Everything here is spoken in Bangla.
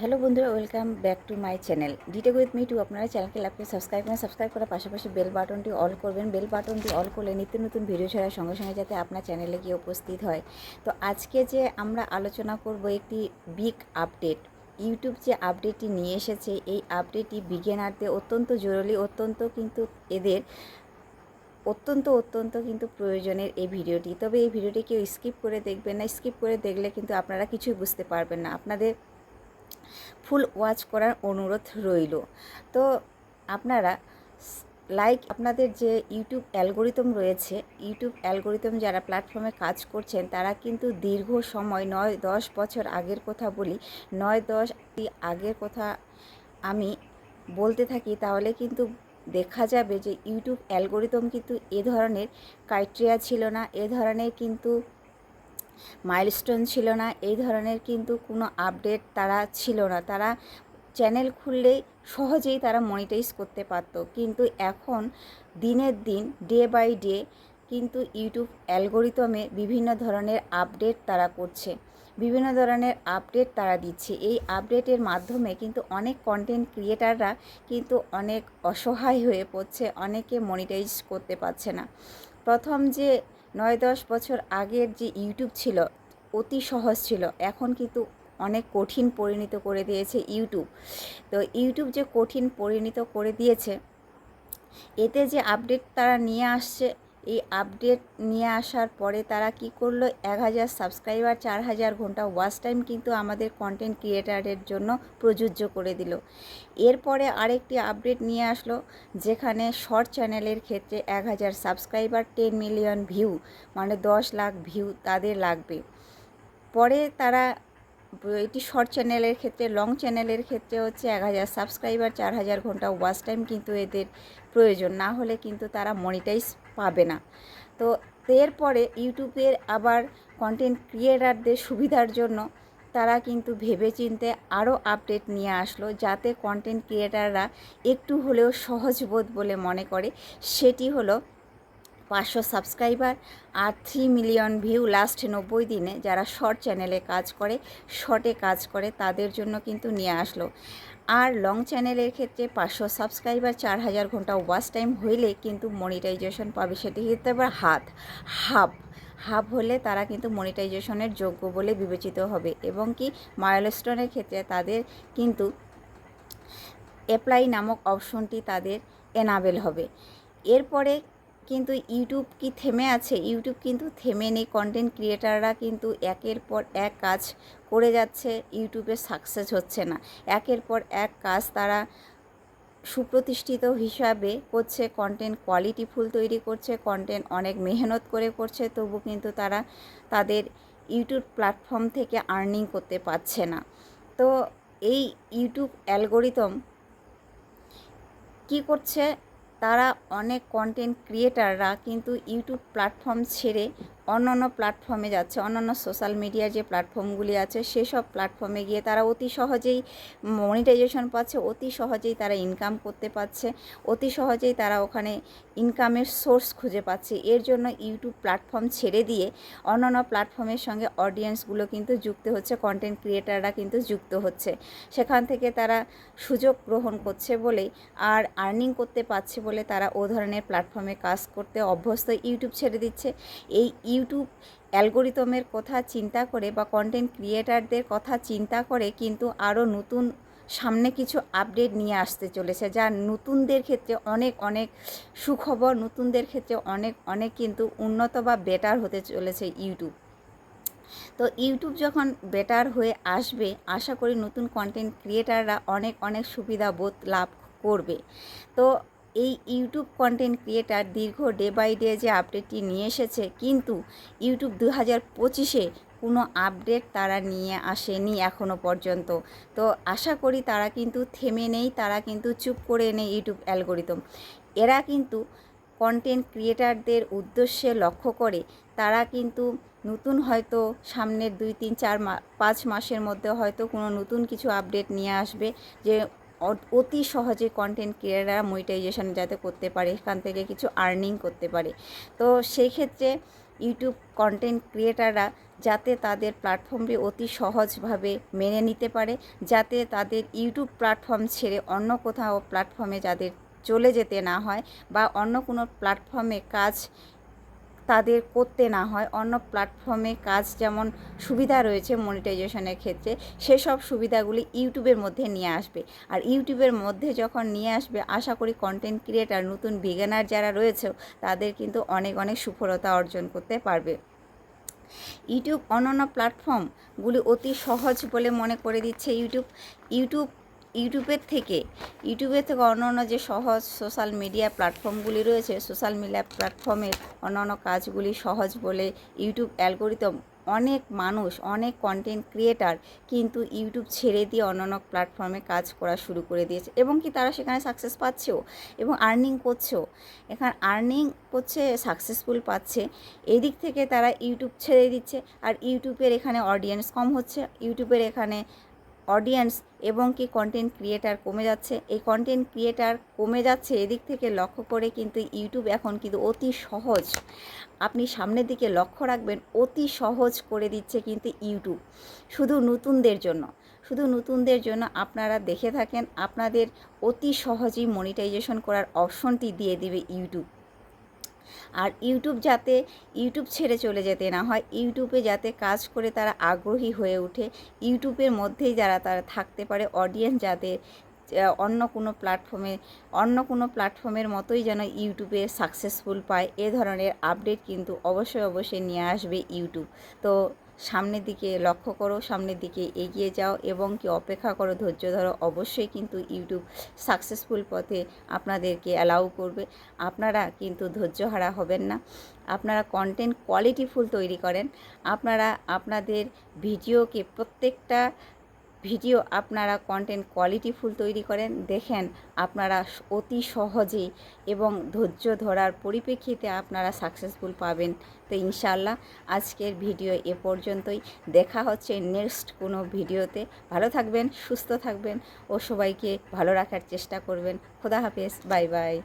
হ্যালো বন্ধুরা, welcome back to my channel. Detech with me two আপনারা চ্যানেলকে লাইভকে সাবস্ক্রাইব করেন সাবস্ক্রাইব করার পাশাপাশি বেল বাটনটি অল করবেন। বেল বাটনটি অল করলে নিত্য নতুন ভিডিও ছাড়ার সঙ্গে সঙ্গে যাতে আপনার চ্যানেলে গিয়ে উপস্থিত হয়। তো আজকে যে আমরা আলোচনা করব একটি বিগ আপডেট ইউটিউব যে আপডেটটি নিয়ে এসেছে, এই আপডেটটি বিজ্ঞানার্থে অত্যন্ত জরুরি, অত্যন্ত কিন্তু এদের অত্যন্ত অত্যন্ত কিন্তু প্রয়োজনের এই ভিডিওটি তবে এই ভিডিওটি কেউ স্কিপ করে দেখবেন না। স্কিপ করে দেখলে কিন্তু আপনারা কিছুই বুঝতে পারবেন না। আপনাদের ফুল ওয়াচ করার অনুরোধ রইল। তো আপনারা লাইক আপনাদের যে ইউটিউব অ্যালগোরিদম রয়েছে, ইউটিউব অ্যালগোরিদম যারা প্ল্যাটফর্মে কাজ করছেন, তারা কিন্তু দীর্ঘ সময়, নয়, দশ বছর আগের কথা বলি, নয়, দশ আগের কথা আমি বলতে থাকি, তাহলে কিন্তু দেখা যাবে যে ইউটিউব অ্যালগোরিদম কিন্তু এ ধরনের ক্রাইটেরিয়া ছিল না, এ ধরনের কিন্তু মাইলস্টোন ছিল না, এই ধরনের কিন্তু কোনো আপডেট তারা ছিল না। তারা চ্যানেল খুললেই সহজেই তারা মনিটাইজ করতে পারতো। কিন্তু এখন দিনের দিন, ডে বাই ডে কিন্তু ইউটিউব অ্যালগোরিতমে বিভিন্ন ধরনের আপডেট তারা করছে। বিভিন্ন ধরনের আপডেট তারা দিচ্ছে। এই আপডেটের মাধ্যমে কিন্তু অনেক কন্টেন্ট ক্রিয়েটাররা কিন্তু অনেক অসহায় হয়ে পড়ছে, অনেকে মনিটাইজ করতে পারছে না। প্রথম যে নয় দশ বছর আগের যে ইউটিউব ছিল, অতি সহজ ছিল। এখন কিন্তু অনেক কঠিন পরিণত করে দিয়েছে ইউটিউব তো ইউটিউব যে কঠিন পরিণত করে দিয়েছে, এতে যে আপডেট তারা নিয়ে আসছে এই আপডেট নিয়ে আসার পরে তারা কি করল? এক হাজার সাবস্ক্রাইবার, চার হাজার ঘণ্টা ওয়াচ টাইম কিন্তু আমাদের কন্টেন্ট ক্রিয়েটারের জন্য প্রযোজ্য করে দিল। এরপরে আরেকটি আপডেট নিয়ে আসলো, যেখানে শর্ট চ্যানেলের ক্ষেত্রে এক হাজার সাবস্ক্রাইবার টেন মিলিয়ন ভিউ মানে দশ লাখ ভিউ তাদের লাগবে। পরে তারা এটি শর্ট চ্যানেলের ক্ষেত্রে লং চ্যানেলের ক্ষেত্রে হচ্ছে এক হাজার সাবস্ক্রাইবার চার হাজার ঘণ্টা ওয়াচ টাইম কিন্তু এদের প্রয়োজন। না হলে কিন্তু তারা মনিটাইজ পাবে না। তো এরপরে ইউটিউবের আবার কন্টেন্ট ক্রিয়েটারদের সুবিধার জন্য তারা কিন্তু ভেবেচিন্তে আরও আপডেট নিয়ে আসলো, যাতে কন্টেন্ট ক্রিয়েটাররা একটু হলেও সহজবোধ বলে মনে করে। সেটি হলো পাঁচশো সাবস্ক্রাইবার আর থ্রি মিলিয়ন ভিউ লাস্ট নব্বই দিনে যারা শর্ট চ্যানেলে কাজ করে শর্টে কাজ করে, তাদের জন্য কিন্তু নিয়ে আসলো। আর লং চ্যানেলের ক্ষেত্রে পাঁচশো সাবস্ক্রাইবার চার হাজার ঘণ্টা ওয়াচ টাইম হইলে কিন্তু মনিটাইজেশন পাবে সেটি হতে পারে হাত হাফ হাফ হলে তারা কিন্তু মনিটাইজেশনের যোগ্য বলে বিবেচিত হবে এবং কি মাইলস্টোনের ক্ষেত্রে তাদের কিন্তু অ্যাপ্লাই নামক অপশনটি তাদের এনাবেল হবে। এরপরে কিন্তু ইউটিউব কি থেমে আছে? ইউটিউব কিন্তু থেমে নেই। কন্টেন্ট ক্রিয়েটাররা কিন্তু একের পর এক কাজ করে যাচ্ছে। ইউটিউবে সাকসেস হচ্ছে না। একের পর এক কাজ তারা সুপ্রতিষ্ঠিত হিসাবে করছে। কন্টেন্ট কোয়ালিটিফুল তৈরি করছে। কন্টেন্ট অনেক মেহনত করে করছে। তবু কিন্তু তারা তাদের ইউটিউব প্ল্যাটফর্ম থেকে আর্নিং করতে পারছে না। তো এই ইউটিউব অ্যালগোরিদম কি করছে? তারা অনেক কন্টেন্ট ক্রিয়েটাররা কিন্তু ইউটিউব প্ল্যাটফর্ম ছেড়ে অন্যান্য প্ল্যাটফর্মে যাচ্ছে, অন্যান্য সোশ্যাল মিডিয়া যে প্ল্যাটফর্মগুলি আছে, সেসব প্ল্যাটফর্মে গিয়ে তারা অতি সহজেই মনিটাইজেশন পাচ্ছে, অতি সহজেই তারা ইনকাম করতে পারছে, অতি সহজেই তারা ওখানে ইনকামের সোর্স খুঁজে পাচ্ছে। এর জন্য ইউটিউব প্ল্যাটফর্ম ছেড়ে দিয়ে অন্যান্য প্ল্যাটফর্মের সঙ্গে অডিয়েন্সগুলো কিন্তু যুক্ত হচ্ছে কন্টেন্ট ক্রিয়েটাররা কিন্তু যুক্ত হচ্ছে। সেখান থেকে তারা সুযোগ গ্রহণ করছে বলেই আর আর্নিং করতে পারছে বলে তারা ও ধরনের প্ল্যাটফর্মে কাজ করতে অভ্যস্ত। ইউটিউব ছেড়ে দিচ্ছে। এই ইউটিউব অ্যালগোরিদমের কথা চিন্তা করে বা কন্টেন্ট ক্রিয়েটারদের কথা চিন্তা করে কিন্তু আরও নতুন সামনে কিছু আপডেট নিয়ে আসতে চলেছে, যা নতুনদের ক্ষেত্রে অনেক অনেক সুখবর, নতুনদের ক্ষেত্রে অনেক অনেক কিন্তু উন্নত বা বেটার হতে চলেছে ইউটিউব তো ইউটিউব যখন বেটার হয়ে আসবে, আশা করি নতুন কন্টেন্ট ক্রিয়েটাররা অনেক অনেক সুবিধা বোধ লাভ করবে। তো এই ইউটিউব কন্টেন্ট ক্রিয়েটার দীর্ঘ ডে বাই ডে যে আপডেটটি নিয়ে এসেছে, কিন্তু ইউটিউব দু হাজার পঁচিশে কোনো আপডেট তারা নিয়ে আসেনি এখনও পর্যন্ত। তো আশা করি তারা কিন্তু থেমে নেই, তারা কিন্তু চুপ করে নেই ইউটিউব অ্যালগোরিদম এরা কিন্তু কন্টেন্ট ক্রিয়েটারদের উদ্দেশ্যে লক্ষ্য করে, তারা কিন্তু নতুন হয়তো সামনের দুই, তিন, চার পাঁচ মাসের মধ্যে হয়তো কোনো নতুন কিছু আপডেট নিয়ে আসবে, যে অতি সহজে কন্টেন্ট ক্রিয়েটাররা মনিটাইজেশন যাতে করতে পারে, এখান থেকে কিছু আর্নিং করতে পারে। তো সেই ক্ষেত্রে ইউটিউব কন্টেন্ট ক্রিয়েটাররা যাতে তাদের প্ল্যাটফর্মটি অতি সহজভাবে মেনে নিতে পারে, যাতে তাদের ইউটিউব প্ল্যাটফর্ম ছেড়ে অন্য কোথাও প্ল্যাটফর্মে যাদের চলে যেতে না হয় বা অন্য কোনো প্ল্যাটফর্মে কাজ তাদের করতে না হয়। অন্য প্ল্যাটফর্মে কাজ যেমন সুবিধা রয়েছে মনিটাইজেশনের ক্ষেত্রে, সেসব সুবিধাগুলি ইউটিউবের মধ্যে নিয়ে আসবে। আর ইউটিউবের মধ্যে যখন নিয়ে আসবে, আশা করি কন্টেন্ট ক্রিয়েটার নতুন বিজ্ঞানার যারা রয়েছে, তাদের কিন্তু অনেক অনেক সুফলতা অর্জন করতে পারবে। ইউটিউব অন্যান্য প্ল্যাটফর্মগুলি অতি সহজ বলে মনে করে দিচ্ছে ইউটিউব। ইউটিউব ইউটিউবের থেকে ইউটিউবের থেকে অন্যান্য যে সহজ সোশ্যাল মিডিয়া প্ল্যাটফর্মগুলি রয়েছে সোশ্যাল মিডিয়া প্ল্যাটফর্মের অন্যান্য কাজগুলি সহজ বলে ইউটিউব অ্যালগোরিদম অনেক মানুষ, অনেক কন্টেন্ট ক্রিয়েটার কিন্তু ইউটিউব ছেড়ে দিয়ে অন্যান্য প্ল্যাটফর্মে কাজ করা শুরু করে দিয়েছে। এবং কি তারা সেখানে সাকসেস পাচ্ছেও এবং আর্নিং করছেও। এখানে আর্নিং করছে সাকসেসফুল পাচ্ছে। এদিক থেকে তারা ইউটিউব ছেড়ে দিচ্ছে। আর ইউটিউবের এখানে অডিয়েন্স কম হচ্ছে। ইউটিউবের এখানে অডিয়েন্স এবং কি কন্টেন্ট ক্রিয়েটার কমে যাচ্ছে। এই কন্টেন্ট ক্রিয়েটার কমে যাচ্ছে এদিক থেকে লক্ষ্য করে কিন্তু ইউটিউব এখন কিন্তু অতি সহজ। আপনি সামনের দিকে লক্ষ্য রাখবেন, অতি সহজ করে দিচ্ছে কিন্তু ইউটিউব শুধু নতুনদের জন্য। শুধু নতুনদের জন্য আপনারা দেখে থাকেন, আপনাদের অতি সহজেই মনিটাইজেশন করার অপশনটি দিয়ে দিবে ইউটিউব আর ইউটিউব যাতে, ইউটিউব ছেড়ে চলে যেতে না হয়, ইউটিউবে যাতে কাজ করে তারা আগ্রহী হয়ে ওঠে, ইউটিউবের মধ্যেই যারা তারা থাকতে পারে অডিয়েন্স যাতে অন্য কোনো প্ল্যাটফর্মে অন্য কোনো প্ল্যাটফর্মের মতোই যেন ইউটিউবে সাকসেসফুল পায়, এ ধরনের আপডেট কিন্তু অবশ্যই অবশ্যই নিয়ে আসবে ইউটিউব। তো সামনের দিকে লক্ষ্য করো, সামনের দিকে এগিয়ে যাও এবং কি অপেক্ষা করো, ধৈর্য ধরো। অবশ্যই কিন্তু ইউটিউব সাকসেসফুল পথে আপনাদেরকে অ্যালাউ করবে। আপনারা কিন্তু ধৈর্য হারা হবেন না। আপনারা কন্টেন্ট কোয়ালিটিফুল তৈরি করেন। আপনারা, আপনাদের ভিডিওকে প্রত্যেকটা ভিডিও আপনারা কন্টেন্ট কোয়ালিটিফুল তৈরি করেন, দেখেন আপনারা অতি সহজেই এবং ধৈর্য ধরার পরিপ্রেক্ষিতে আপনারা সাকসেসফুল পাবেন। তো ইনশাল্লাহ আজকের ভিডিও এ পর্যন্তই। দেখা হচ্ছে নেক্সট কোনো ভিডিওতে। ভালো থাকবেন, সুস্থ থাকবেন ও সবাইকে ভালো রাখার চেষ্টা করবেন। খোদা হাফেজ, বাই বাই।